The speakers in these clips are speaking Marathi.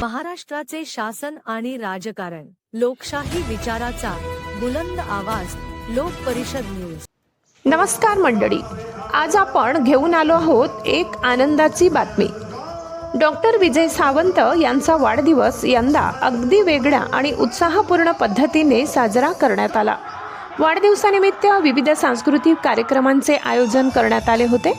महाराष्ट्राचे शासन आणि राजकारण लोकशाही विचाराचा बुलंद आवाज लोक परिषद न्यूज. नमस्कार मंडळी. आज आपण घेऊन आलो आहोत एक आनंदाची बातमी. डॉक्टर विजय सावंत यांचा वाढदिवस यंदा अगदी वेगळ्या आणि उत्साहपूर्ण पद्धतीने साजरा करण्यात आला. वाढदिवसानिमित्त विविध सांस्कृतिक कार्यक्रमांचे आयोजन करण्यात आले होते.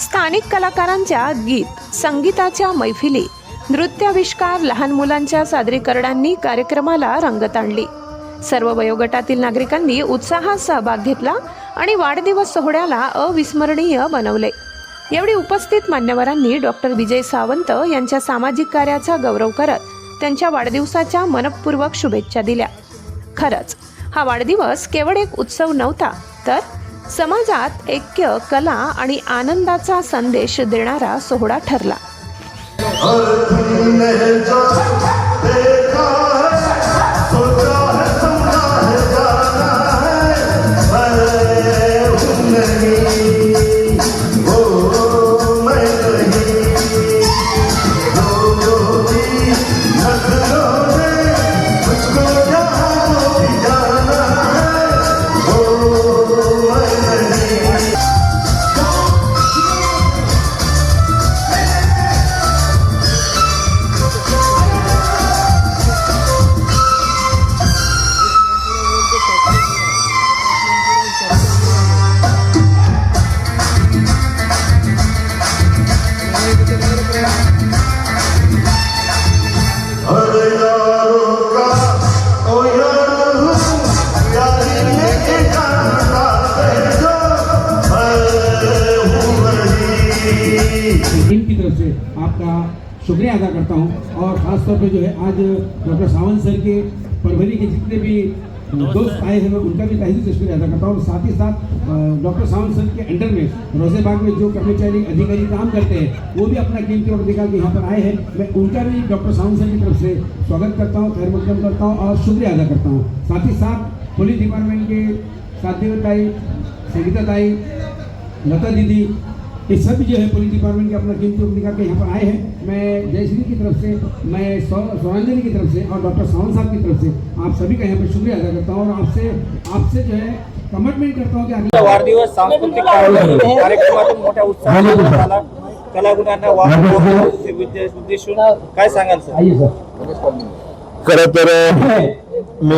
स्थानिक कलाकारांच्या गीत संगीताच्या मैफिली नृत्याविष्कार लहान मुलांच्या सादरीकरणांनी कार्यक्रमाला रंगत आणली. सर्व वयोगटातील नागरिकांनी उत्साहात सहभाग घेतला आणि वाढदिवस सोहळ्याला अविस्मरणीय बनवले. एवढी उपस्थित मान्यवरांनी डॉक्टर विजय सावंत यांच्या सामाजिक कार्याचा गौरव करत त्यांच्या वाढदिवसाच्या मनपूर्वक शुभेच्छा दिल्या. खरंच हा वाढदिवस केवळ एक उत्सव नव्हता तर समाजात ऐक्य कला आणि आनंदाचा संदेश देणारा सोहळा ठरला. टीम की तरफ़ से आपका शुक्रिया अदा करता हूँ। और ख़ास तौर पे जो है आज डॉक्टर सावंत सर के परभनी के जितने भी दोस्त आए हैं मैं उनका भी तहे दिल से शुक्रिया अदा करता हूँ। साथ ही साथ डॉक्टर सावंत सर के अंडर में रोजेबाग में जो कर्मचारी अधिकारी काम करते हैं वो भी अपना कीमती वक्त निकाल के यहाँ पर आए हैं। मैं उनका भी डॉक्टर सावंत सर की तरफ़ से स्वागत करता हूँ खैर मकदम करता हूँ और शुक्रिया अदा करता हूँ। साथ ही साथ पुलिस डिपार्टमेंट के साथियों ताई संगीता ताई लता दीदी ये सभी जो है पुलिस डिपार्टमेंट के अपना कीमती निकाल के यहाँ पर आए हैं। मैं जयश्री की तरफ़ से मैं सौ- सौरंजनी की तरफ़ से और डॉक्टर सावंत साहब की तरफ़ से आप सभी का यहाँ पर शुक्रिया अदा करता हूँ और आपसे आपसे जो है कमिटमेंट करता हूँ कि आगे वाढदिवस सांस्कृतिक कार्यक्रमातून मोठ्या उत्साहात झाला कलागुणांना वापर उद्देशून काय सांगाल सर? खर तर मी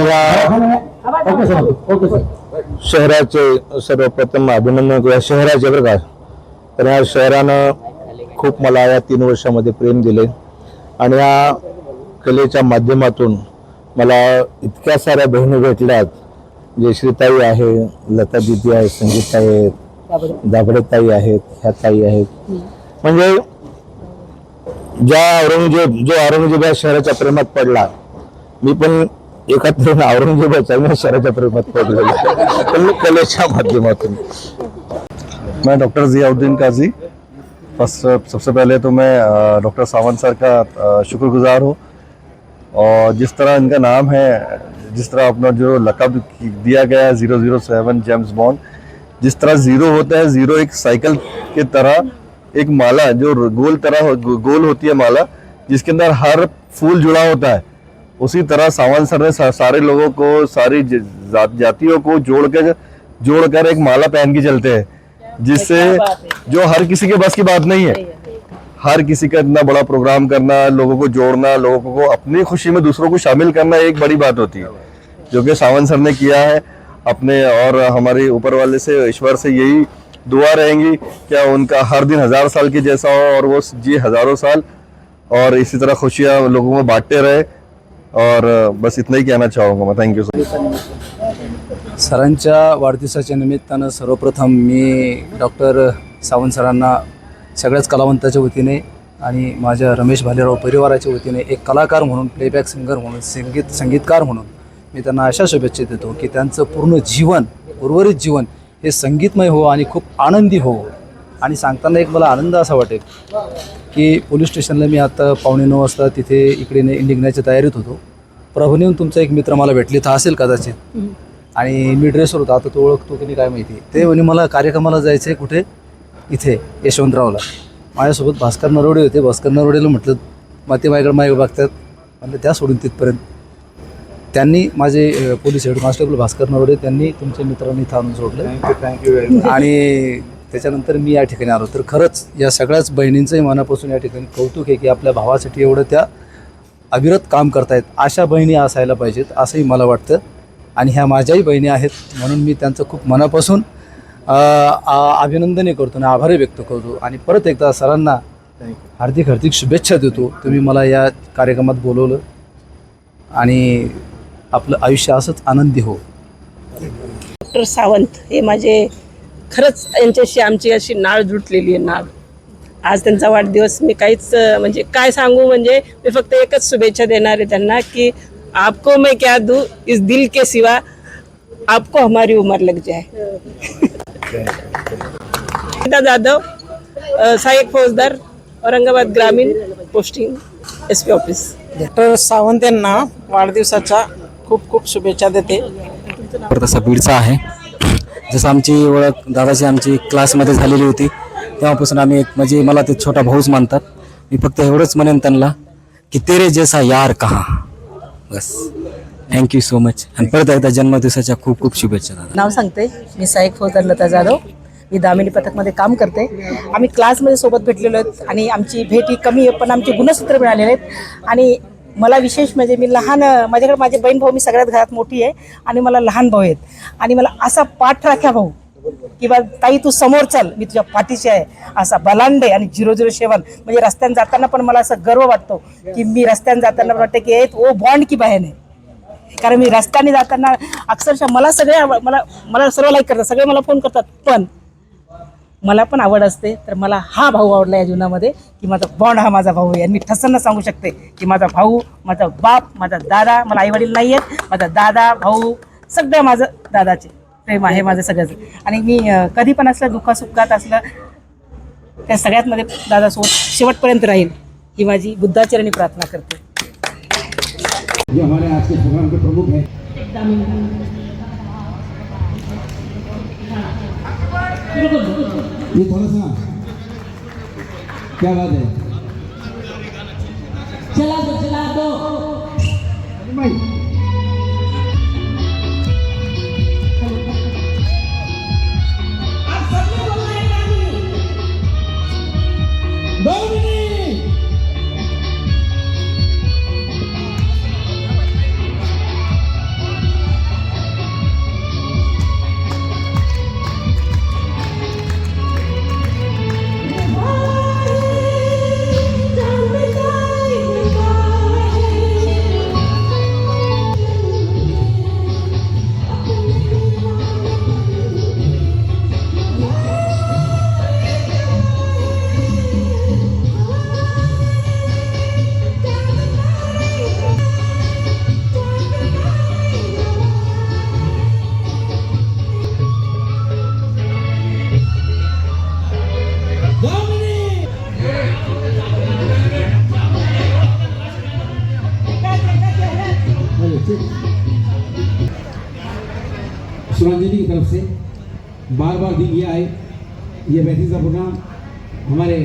ओके सर ओके सर शहराचे सर्वप्रथम अभिनंदन करूया. शहराचे बरं का तर ह्या शहरानं खूप मला या तीन वर्षामध्ये प्रेम दिले आणि या कलेच्या माध्यमातून मला इतक्या साऱ्या बहिणी भेटल्यात. म्हणजे जयश्रीताई आहे लता दिदी आहे संगीताई आहेत दाभडेताई आहेत ह्या ताई आहेत. म्हणजे ज्या औरंगजेब जो औरंगजेब या शहराच्या प्रेमात पडला मी पण एका तरुण औरंगजेबाच्या मी शहराच्या प्रेमात पडलेलो. पण मी कलेच्या माध्यमातून. मैं डॉक्टर जियाउद्दीन काजी। फ़र्स्ट, सबसे पहले तो मैं डॉक्टर सावंत सर का शुक्रगुजार हूँ। और जिस तरह इनका नाम है, जिस तरह अपना जो लकब दिया गया है, zero zero seven James Bond, जिस तरह ज़ीरो होता है, ज़ीरो एक साइकिल के तरह एक माला, जो गोल तरह गोल होती है माला, जिसके अंदर हर फूल जुड़ा होता है। उसी तरह सावंत सर ने सारे लोगों को, सारी जातियों को जोड़ कर एक माला पहन के चलते हैं। जिससे जो हर किसी के बस की बात नहीं है। हर किसी का इतना बड़ा प्रोग्राम करना लोगों को जोड़ना लोगों को अपनी खुशी में दूसरों को शामिल करना एक बड़ी बात होती है। जो कि सावंत सर ने किया है। अपने और हमारे ऊपर वाले से ईश्वर से यही दुआ रहेंगी क्या उनका हर दिन हज़ार साल के जैसा हो और वो जी हज़ारों साल और इसी तरह खुशियाँ लोगों में बांटते रहे। और बस इतना ही कहना चाहूँगा मैं। थैंक यू सर सरांच्या वाढदिवसाच्या निमित्तानं सर्वप्रथम मी डॉक्टर सावंत सरांना सगळ्याच कलावंताच्या वतीने आणि माझ्या रमेश भालेराव परिवाराच्या वतीने एक कलाकार म्हणून प्लेबॅक सिंगर म्हणून संगीत संगीतकार म्हणून मी त्यांना अशा शुभेच्छा देतो की त्यांचं पूर्ण जीवन उर्वरित जीवन हे संगीतमय हो आणि खूप आनंदी हो. आणि सांगताना एक मला आनंद असा वाटेल की पोलीस स्टेशनला मी आता पावणे नऊ वाजता तिथे इकडे निघण्याच्या तयारीत होतो. प्रभूनेहून तुमचा एक मित्र मला भेटले तर असेल कदाचित. आणि मी ड्रेसवर होतो आता तो ओळखतो की नाही काय माहिती. ते म्हणे मला कार्यक्रमाला जायचं आहे कुठे? इथे यशवंतरावला. माझ्यासोबत भास्कर नरवडे होते. भास्कर नरवडेला म्हटलं मातेमाईकडे माई बघतात. म्हणलं त्या सोडून तिथपर्यंत. त्यांनी माझे police head constable Bhaskar Narode त्यांनी तुमच्या मित्रांनी इथं आणून सोडलं. थँक्यू व्हेरी मच आणि त्याच्यानंतर मी या ठिकाणी आलो. तर खरंच या सगळ्याच बहिणींचंही मनापासून या ठिकाणी कौतुक आहे की आपल्या भावासाठी एवढं त्या अविरत काम करतायत. अशा बहिणी असायला पाहिजेत असंही मला वाटतं. आणि ह्या माझ्याही बहिणी आहेत म्हणून मी त्यांचं खूप मनापासून अभिनंदनही करतो आणि आभारही व्यक्त करतो. आणि परत एकदा सरांना हार्दिक हार्दिक शुभेच्छा देतो. तुम्ही मला या कार्यक्रमात बोलवलं. आणि आपलं आयुष्य असंच आनंदी हो. डॉक्टर सावंत हे माझे खरंच यांच्याशी आमची अशी नाळ जुटलेली आहे नाळ. आज त्यांचा वाढदिवस मी काहीच म्हणजे काय सांगू म्हणजे मी फक्त एकच शुभेच्छा देणार आहे त्यांना की आपको मैं क्या दूँ? इस दिल के सिवा आपको हमारी उम्र लग जाए। जाधव अं, सहाय्यक फौजदार औरंगाबाद ग्रामीण posting S P office. Doctor Sawant यांना वाढदिवसाच्या खूप खूप शुभेच्छा देते. तसा बीडचा आहे. जसं आमची ओळख दादाची आमची क्लासमध्ये झालेली होती तेव्हापासून आम्ही एक म्हणजे मला ते छोटा भाऊच मानतात. मी फक्त एवढंच म्हणेन त्यांना की तेरे जैसा यार कहा? बस. थँक्यू सो मच आणि परत एकदा जन्मदिवसाच्या खूप खूप शुभेच्छा दादा. नाव सांगते. मी साईक फौजदार लता जाधव. मी दामिनी पथकमध्ये काम करते. आम्ही क्लासमध्ये सोबत भेटलेलो आहेत आणि आमची भेट ही कमी आहे पण आमचे गुणसूत्र मिळालेले आहेत. आणि मला विशेष म्हणजे मी लहान माझ्याकडे माझे बहीण भाऊ मी सगळ्यात घरात मोठी आहे आणि मला लहान भाऊ आहेत. आणि मला असा पाठ राख्या भाऊ किंवा ताई तू समोर चल मी तुझ्या पाठीशी आहे. असा बलांडे आणि झिरो झिरो सेवन म्हणजे रस्त्याने जाताना पण मला असं गर्व वाटतो की मी रस्त्याने जाताना वाटतं की ओ बॉन्ड की बहन आहे. कारण मी रस्त्याने जाताना अक्षरशः मला सगळे मला मला सर्व लाईक करतात सगळे मला फोन करतात. पण मला पण आवड असते तर मला हा भाऊ आवडला या जीवनामध्ये की माझा बॉन्ड हा माझा भाऊ आहे. आणि मी ठसन्न सांगू शकते की माझा भाऊ माझा बाप माझा दादा मला आईवडील नाही आहेत माझा दादा भाऊ सगळं माझं दादाचे. प्रेम आहे माझं सगळंच. आणि मी कधी पण असलं दुःखासुखात असलं त्या सगळ्यातमध्ये दादासोबत शेवटपर्यंत राहील ही माझी बुद्धाचरणी प्रार्थना करते. जो हमारे आज के प्रोग्राम के प्रमुख हैं। ये थोड़ा सा क्या बात है? चला दो चला दो शिवांजलि की तरफ से बार बार दिन यह आए। ये बैठी का प्रोग्राम हमारे